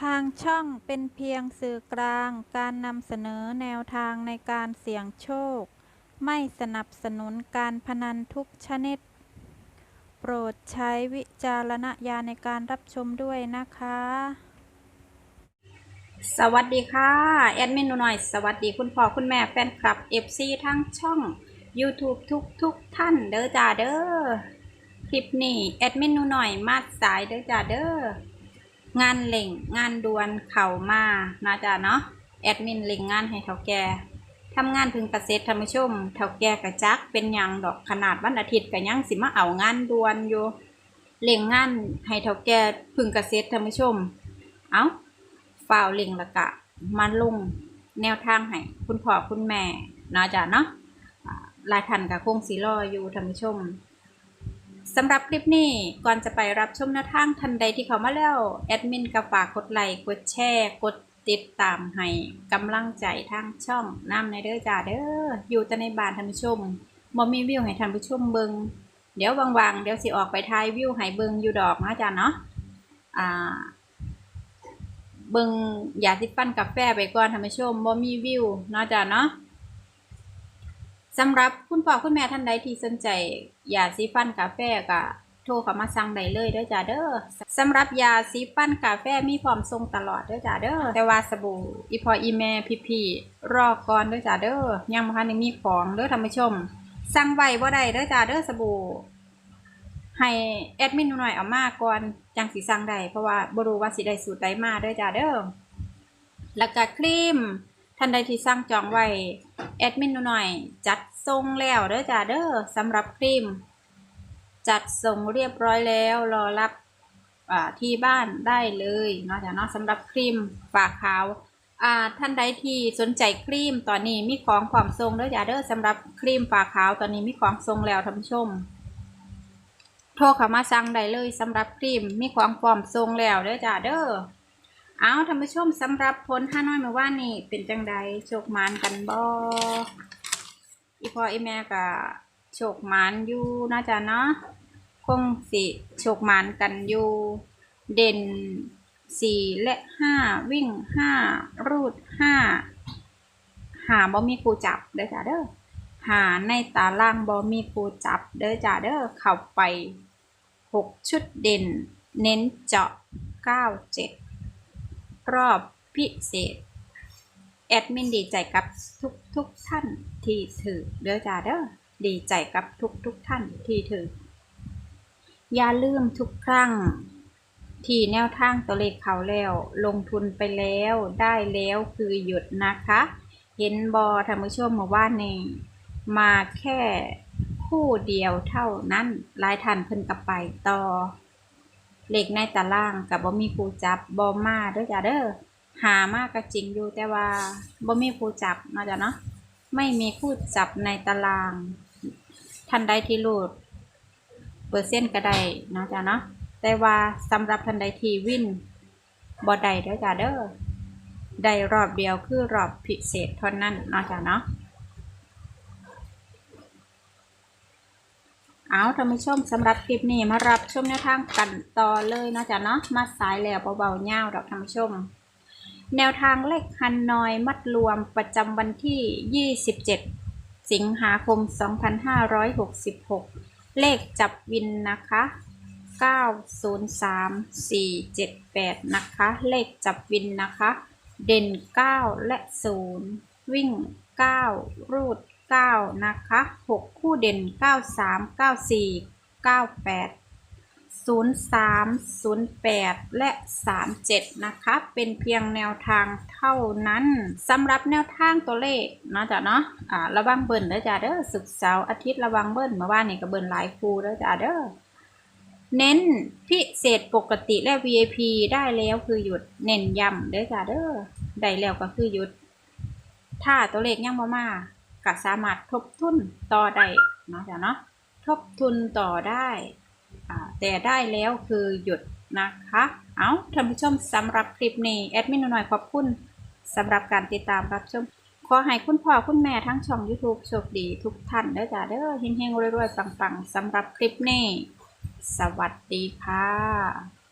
ทางช่องเป็นเพียงสื่อกลางการนำเสนอแนวทางในการเสี่ยงโชค ไม่สนับสนุนการพนันทุกชนิด โปรดใช้วิจารณญาณในการรับชมด้วยนะคะ สวัสดีค่ะ แอดมินหนูหน่อย สวัสดีคุณพ่อคุณแม่แฟนคลับ FC ทั้งช่อง YouTube ทุกทุกท่านเด้อจ้าเด้อคลิปนี้แอดมินหนูหน่อยมาสายเด้อจ้าเด้อ งานเล่งงานด่วนเข่ามานะจ้าเนาะแอดมินเล่งงานให้เท่าแก่ทำงานพึงประเสริฐธรรมชมเท่าแก่กระจักเป็นยังดอกขนาดวันอาทิตย์ก็ยังสิมาเอางานด่วนอยู่เล่งงานให้เท่าแก่พึงกระเกษตรธรรมชม เอาฝ่าวลิงละกะมาลงแนวทางให้คุณพ่อคุณแม่นาะจ้ะเนาะหลายท่านกับคงสีรออยู่ท่านผู้ชม สำหรับคลิปนี้ก่อนจะไปรับชมแนวทางทันใดที่เขามาแล้วแอดมินก็ฝากกดไลค์กดแชร์ กดติดตามให้กำลังใจทางช่องน้ำในเด้อจ้าเด้ออยู่แต่ในบ้านท่านผู้ชมบ่มีวิวให้ท่านผู้ชมเบิงเดี๋ยววางๆเดี๋ยวสิออกไปถ่ายวิวให้เบิงอยู่ดอกนะจ้าเนาะอ่าเบิ่งยาสิฟันกาแฟไปก่อนท่านผู้ชมบ่มีวิวนะจ้ะเนาะ สำหรับคุณพ่อคุณแม่ท่านใดที่สนใจยาสีฟันกาแฟก็โทรเข้ามาสั่งได้เลยเด้อจ้าเด้อสำหรับยาสีฟันกาแฟมีพร้อมส่งตลอดเด้อจ้าเด้อแต่ว่าสบู่อีพออีแม่พี่ๆรอก่อนเด้อจ้าเด้อยังบ่ทันได้มีของเด้อท่านผู้ชม สั่งไว้บ่ได้เด้อจ้าเด้อสบู่ให้แอดมินหน่อยเอามาก่อนจังสิสั่งได้เพราะว่าบ่รู้ว่าสิได้สูตรใดมาเด้อจ้าเด้อแล้วก็ครีมท่านใดที่สั่งจองไว้ แอดมินหน่อย จัดส่งแล้วเด้อจ้าเด้อสำหรับครีม จัดส่งเรียบร้อยแล้วรอรับที่บ้านได้เลยเนาะจ้าเนาะสำหรับครีมฝาขาวอ่าท่านใดที่สนใจครีมตอนนี้มีของความทรงเด้อจ้าเด้อสำหรับครีมฝาขาวตอนนี้มีของทรงแล้วท่านผู้ชมโทรเข้ามาสั่งได้เลยสำหรับครีมมีความพร้อมทรงแล้วเด้อจ้าเด้อ เอาท่านผู้ชมสำหรับผลห้าน้อยเมื่านี่เป็นจังใดโชคมานกันบ่อีพออีแม่ก็โชคมานอยู่นะจ๊ะเนาะคงสิโชคมานกันอยู่ เด่นสี่และห้าวิ่งห้ารูดห้าหาบ่มีครูจับเด้อจ้าเด้อหาในตารางบอมีครูจับเด้อจ้าเด้อเข้าไป 6 ชุดเด่น เน้นเจาะ 97 รอบพิเศษ แอดมินดีใจกับทุกทุกท่านที่ถือเด้อจ้าเด้อดีใจกับทุกทุกท่านที่ถืออย่าลืมทุกครั้งที่แนวทางตัวเลขเขาแล้ว ลงทุนไปแล้วได้แล้วคือหยุดนะคะ เห็นบอท่านผู้ชมมาว่านี่มาแค่คู่เดียวเท่านั้นลายท่านเพิ่นกับไปต่อ เลขในตารางกับบ่มีผู้จับบ่มาเด้อจ้าเด้อหามากก็จริงอยู่แต่ว่าบ่มีผู้จับนะจ้ะเนาะไม่มีผู้จับในตาราง ท่านใดที่รูดเปอร์เซ็นต์ก็ได้นะจ้ะเนาะแต่ว่าสำหรับท่านใดที่วินบ่ได้เด้อจ้าเด้อได้รอบเดียวคือรอบพิเศษเท่านั้นนะจ้ะเนาะ เอาท่านผู้ชมสำหรับคลิปนี้มารับชมแนวทางกันต่อเลยนะจ๊ะเนาะมาสายแล้วเบาๆเง่าดอกท่านผู้ชม แนวทางเลขฮันนอยมัดรวมประจำวันที่ 27 สิงหาคม 2566 เลขจับวินนะคะ 903478 นะคะ เลขจับวินนะคะ เด่น 9 และ 0 วิ่ง 9 รูด 9 นะคะ 6 คู่เด่น 93 94 98 03 08 และ 37 นะคะ เป็นเพียงแนวทางเท่านั้นสำหรับแนวทางตัวเลขนะจ้ะเนาะอ่าระวังเบิ่นเด้อจ้ะเด้อศุกร์เสาร์อาทิตย์ระวังเบิ่นเมื่อวานนี่ก็เบิ่นหลายคู่เด้อจ้ะเด้อเน้นพิเศษปกติและ VIP ได้แล้วคือหยุดเน้นย้ำเด้อจ้าเด้อได้แล้วก็คือหยุด ถ้าตัวเลขยังบ่มา ก็สามารถทบทุนต่อได้เนาะจ้ะเนาะทบทุนต่อได้แต่ได้แล้วคือหยุดนะคะ เอาท่านผู้ชมสำหรับคลิปนี้แอดมินหน่อยขอบคุณสำหรับการติดตามรับชม ขอให้คุณพ่อคุณแม่ทั้งช่อง YouTube โชคดีทุกท่านเด้อจ้าเด้อเฮงๆรวยๆปังๆสำหรับคลิปนี้ สวัสดีค่ะ